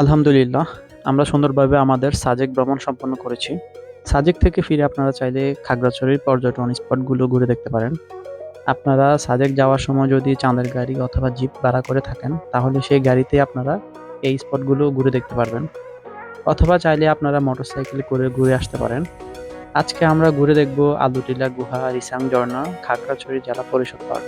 আলহামদুলিল্লাহ, আমরা সুন্দরভাবে আমাদের সাজেক ভ্রমণ সম্পন্ন করেছি। সাজেক থেকে ফিরে আপনারা চাইলে খাগড়াছড়ির পর্যটন স্পটগুলো ঘুরে দেখতে পারেন। আপনারা সাজেক যাওয়ার সময় যদি চাঁদের গাড়ি অথবা জিপ ভাড়া করে থাকেন, তাহলে সেই গাড়িতে আপনারা এই স্পটগুলো ঘুরে দেখতে পারবেন। অথবা চাইলে আপনারা মোটরসাইকেলে করে ঘুরে আসতে পারেন। আজকে আমরা ঘুরে দেখব আলুটিলা গুহা রিসাং ঝর্ণা, খাগড়াছড়ি জেলা পরিষদ পার্ক।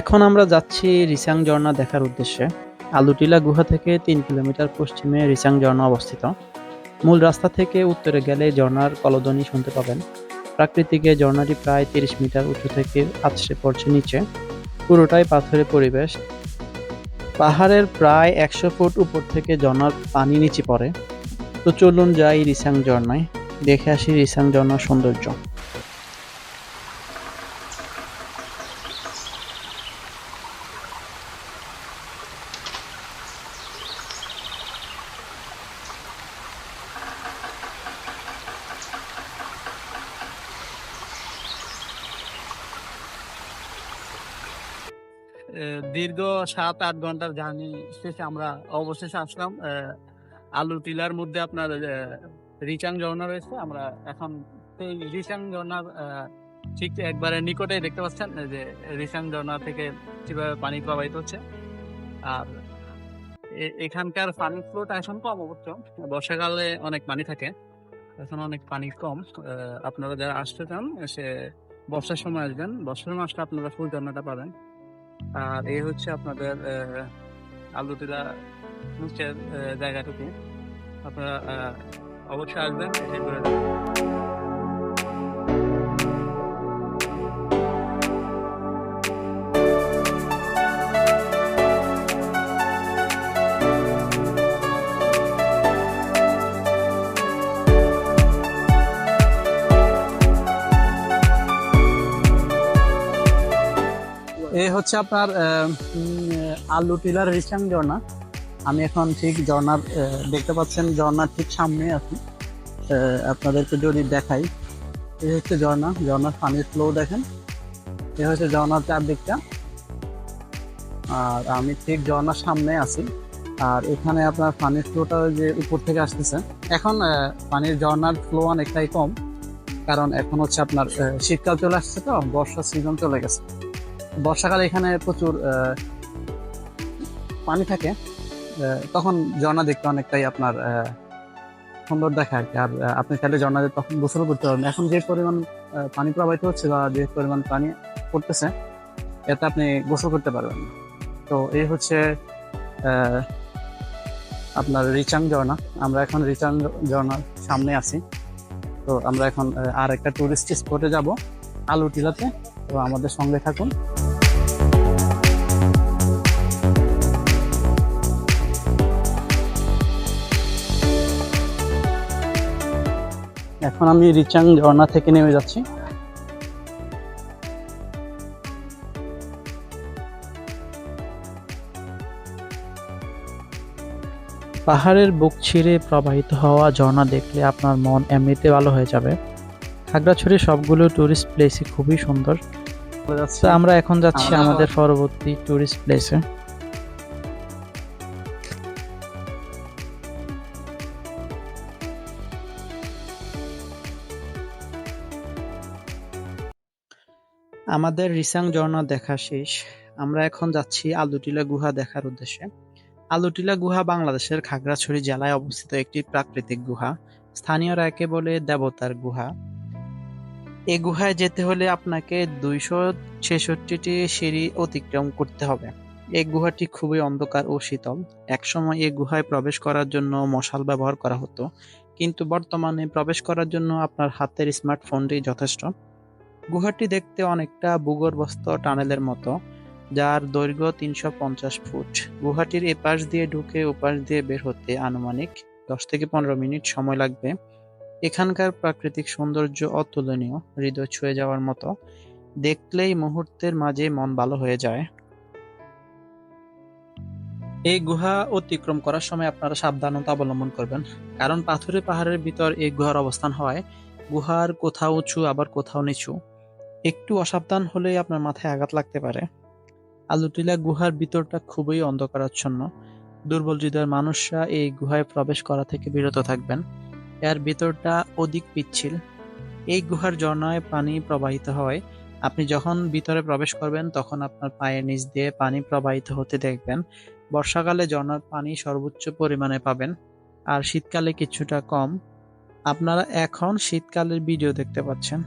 এখন আমরা যাচ্ছি রিসাং ঝর্ণা দেখার উদ্দেশ্যে। আলুটিলা গুহা থেকে তিন কিলোমিটার পশ্চিমে রিসাং ঝর্ণা অবস্থিত। মূল রাস্তা থেকে উত্তরে গেলে ঝর্ণার কলধ্বনি শুনতে পাবেন। প্রাকৃতিক ঝর্ণাটি প্রায় তিরিশ মিটার উঁচু থেকে আছড়ে পড়ছে নিচে। পুরোটাই পাথরের পরিবেশ। পাহাড়ের প্রায় একশো ফুট উপর থেকে ঝর্ণার পানি নিচে পড়ে। তো চলুন যাই রিসাং ঝর্ণায়। দেখে আসি রিসাং ঝর্ণার সৌন্দর্য। দীর্ঘ সাত আট ঘণ্টার জার্নি শেষে আমরা অবশেষে আসলাম। আলু টিলার মধ্যে আপনার রিচাং ঝর্ণা রয়েছে। আমরা এখন সেই রিচাং ঝর্ণার ঠিক একবারে নিকটে দেখতে পাচ্ছেন যে রিচাং ঝর্ণা থেকে কীভাবে পানি প্রবাহিত হচ্ছে। আর এখানকার পানি ফ্লোটা এখন কম অবশ্য। বর্ষাকালে অনেক পানি থাকে, এখন অনেক পানি কম। আপনারা যারা আসতে চান সে বর্ষার সময় আসবেন। বর্ষার মাসটা আপনারা ফুল ঝর্ণাটা পাবেন। আর এই হচ্ছে আপনাদের নিচের আহ, জায়গাটুকু। আপনারা অবশ্যই আসবেন হচ্ছে আপনার আলু টিলার রিসাং ঝর্ণা। আমি এখন ঠিক ঝর্ণার দেখতে পাচ্ছেন ঝর্ণার ঠিক সামনে আছি। আপনাদেরকে যদি দেখাই, এই হচ্ছে ঝর্ণা। ঝর্ণার পানির ফ্লো দেখেন। এই হচ্ছে ঝর্ণার চারদিকটা। আর আমি ঠিক ঝর্ণার সামনে আছি। আর এখানে আপনার পানির ফ্লোটা যে উপর থেকে আসতেছে। এখন পানির ঝর্ণার ফ্লো অনেকটাই কম। কারণ এখন হচ্ছে আপনার শীতকাল চলে আসছে তো, বর্ষার সিজন চলে গেছে। বর্ষাকালে এখানে প্রচুর পানি থাকে তখন ঝর্ণা দেখতে অনেকটাই আপনার সুন্দর দেখা আর কি। আর আপনি চাইলে ঝর্ণাতে তখন গোসল করতে পারবেন। এখন যে পরিমাণ পানি প্রবাহিত হচ্ছে বা যে পরিমাণ পানি পড়তেছে, এতে আপনি গোসল করতে পারবেন তো এই হচ্ছে আপনার রিচাং ঝর্ণা। আমরা এখন রিচাং ঝর্ণার সামনে আছি। তো আমরা এখন আর একটা টুরিস্ট স্পটে যাব আলু টিলাতে তো আমাদের সঙ্গে থাকুন। এখন আমি রিচাং ঝর্ণা থেকে নেমে যাচ্ছি। পাহাড়ের বুক ছিঁড়ে প্রবাহিত হওয়া ঝর্ণা দেখলে আপনার মন এমনিতে ভালো হয়ে যাবে। খাগড়াছড়ির সবগুলো টুরিস্ট প্লেসই খুবই সুন্দর। আমরা এখন যাচ্ছি আমাদের পরবর্তী টুরিস্ট প্লেসে আমাদের রিসাং ঝর্ণা দেখা শেষ। আমরা এখন যাচ্ছি আলুটিলা গুহা দেখার উদ্দেশ্যে। আলুটিলা গুহা বাংলাদেশের খাগড়াছড়ি জেলায় অবস্থিত একটি প্রাকৃতিক গুহা। স্থানীয়রা একে বলে দেবতার গুহা। এ গুহায় যেতে হলে আপনাকে দুইশো ছেষট্টিটি সিঁড়ি অতিক্রম করতে হবে। এই গুহাটি খুবই অন্ধকার ও শীতল। একসময় এই গুহায় প্রবেশ করার জন্য মশাল ব্যবহার করা হতো। কিন্তু বর্তমানে প্রবেশ করার জন্য আপনার হাতের স্মার্টফোনটি যথেষ্ট। গুহাটি দেখতে অনেকটা ভূগর্ভস্থ টানেলের মতো, যার দৈর্ঘ্য তিনশো পঞ্চাশ ফুট। গুহাটির এপাশ দিয়ে ঢুকে ওপাশ দিয়ে বের হতে আনুমানিক দশ থেকে পনেরো মিনিট সময় লাগবে। এখানকার প্রাকৃতিক সৌন্দর্য অতুলনীয়, হৃদয় ছুঁয়ে যাওয়ার মতো। দেখলেই মুহূর্তের মাঝে মন ভালো হয়ে যায়। এই গুহা অতিক্রম করার সময় আপনারা সাবধানতা অবলম্বন করবেন, কারণ পাথুরে পাহাড়ের ভিতর এই গুহার অবস্থান হয় গুহার কোথাও উঁচু, আবার কোথাও নিচু। একটু অসাবধান হলেই আপনার মাথায় আঘাত লাগতে পারে। আলুটিলা গুহার ভিতরটা খুবই অন্ধকারাচ্ছন্ন। দুর্বল হৃদয়ের মানুষরা এই গুহায় প্রবেশ করা থেকে বিরত থাকবেন। এর ভিতরটা অধিক পিচ্ছিল। এই গুহার ঝর্ণায় পানি প্রবাহিত হয়। আপনি যখন ভিতরে প্রবেশ করবেন, তখন আপনার পায়ের নিচ দিয়ে পানি প্রবাহিত হতে দেখবেন। বর্ষাকালে ঝর্ণার পানি সর্বোচ্চ পরিমাণে পাবেন, আর শীতকালে কিছুটা কম। আপনারা এখন শীতকালের ভিডিও দেখতে পাচ্ছেন।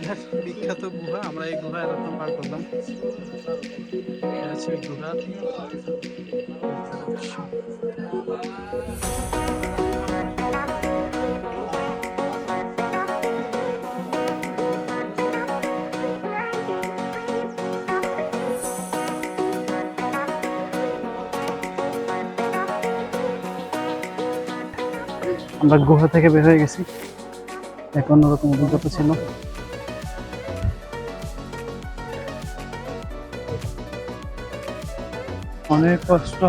টিলার বিখ্যাত গুহা, আমরা এই গুহা এরকম পার করলাম। হচ্ছে গুহা। আমরা গুহা থেকে বের হয়ে গেছি। এখন ওরকম অভিজ্ঞতা ছিল। অনেক কষ্ট।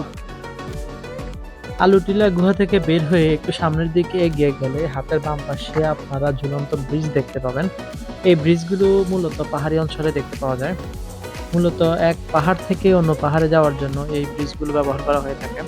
আলুটিলা গুহা থেকে বের হয়ে একটু সামনের দিকে এগিয়ে গেলে হাতের বাম পাশে আপনারা ঝুলন্ত ব্রিজ দেখতে পাবেন। এই ব্রিজগুলো মূলত পাহাড়ি অঞ্চলে দেখতে পাওয়া যায়। মূলত এক পাহাড় থেকে অন্য পাহাড়ে যাওয়ার জন্য এই ব্রিজগুলো ব্যবহার করা হয়ে থাকে।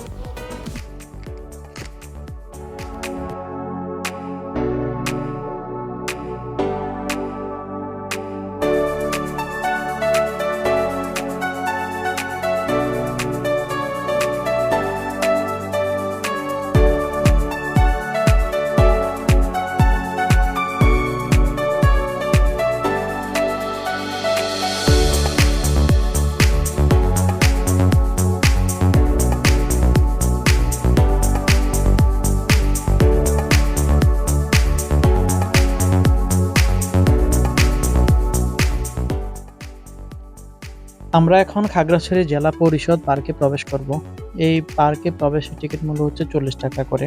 আমরা এখন খাগড়াছড়ি জেলা পরিষদ পার্কে প্রবেশ করব। এই পার্কে প্রবেশের টিকিট মূল্য হচ্ছে চল্লিশ টাকা করে।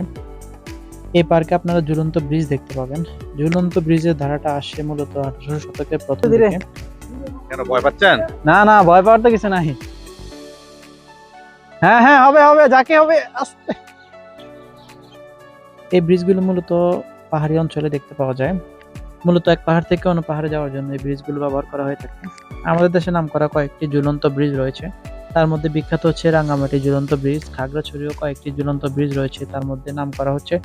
এই পার্কে আপনারা ঝুলন্ত ব্রিজ দেখতে পাবেন। ঝুলন্ত ব্রিজের ধারাটা আসে মূলত আঠারোশো শতকের প্রথম কেন ভয় পাচ্ছেন? না না ভয় পাওয়ার তো কিছু নাই। হ্যাঁ হ্যাঁ হবে হবে যাকে হবে আস্তে। এই ব্রিজগুলো মূলত পাহাড়ি অঞ্চলে দেখতে পাওয়া যায়। মূলত এক পাহাড় থেকে অন্য পাহাড়ে যাওয়ার জন্য এই ব্রিজগুলো ব্যবহার করা হয়ে থাকে। আমাদের দেশে নাম করা কয়েকটি ঝুলন্ত ব্রিজ রয়েছে। তার মধ্যে বিখ্যাত হচ্ছে রাঙ্গামাটি ঝুলন্ত ব্রিজ খাগড়াছড়িও কয়েকটি ঝুলন্ত ব্রিজ রয়েছে। তার মধ্যে নাম করা হচ্ছে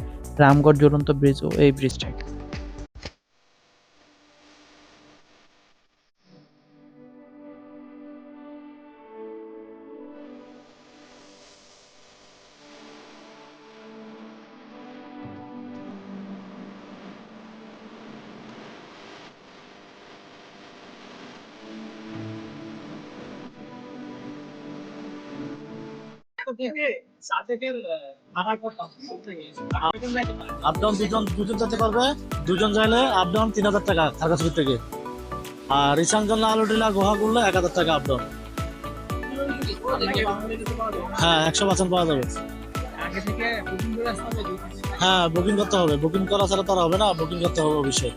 রামগড় ঝুলন্ত ব্রিজ ও এই ব্রিজটাকে আপ ডাউন দুজন দুজন যেতে পারবে দুজন চাইলে আপ ডাউন তিন হাজার টাকা খাগড়াছড়ি থেকে আর রিসাং জন্য আলোটিলা গুহা করলে এক হাজার টাকা আপ ডাউন হ্যাঁ একশো পার্সেন্ট পাওয়া যাবে হ্যাঁ বুকিং করতে হবে বুকিং করা ছাড়া তারা হবে না বুকিং করতে হবে অবশ্যই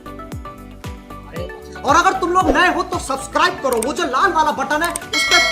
और अगर तुम लोग नए हो तो सब्सक्राइब करो वो जो लाल वाला बटन है उस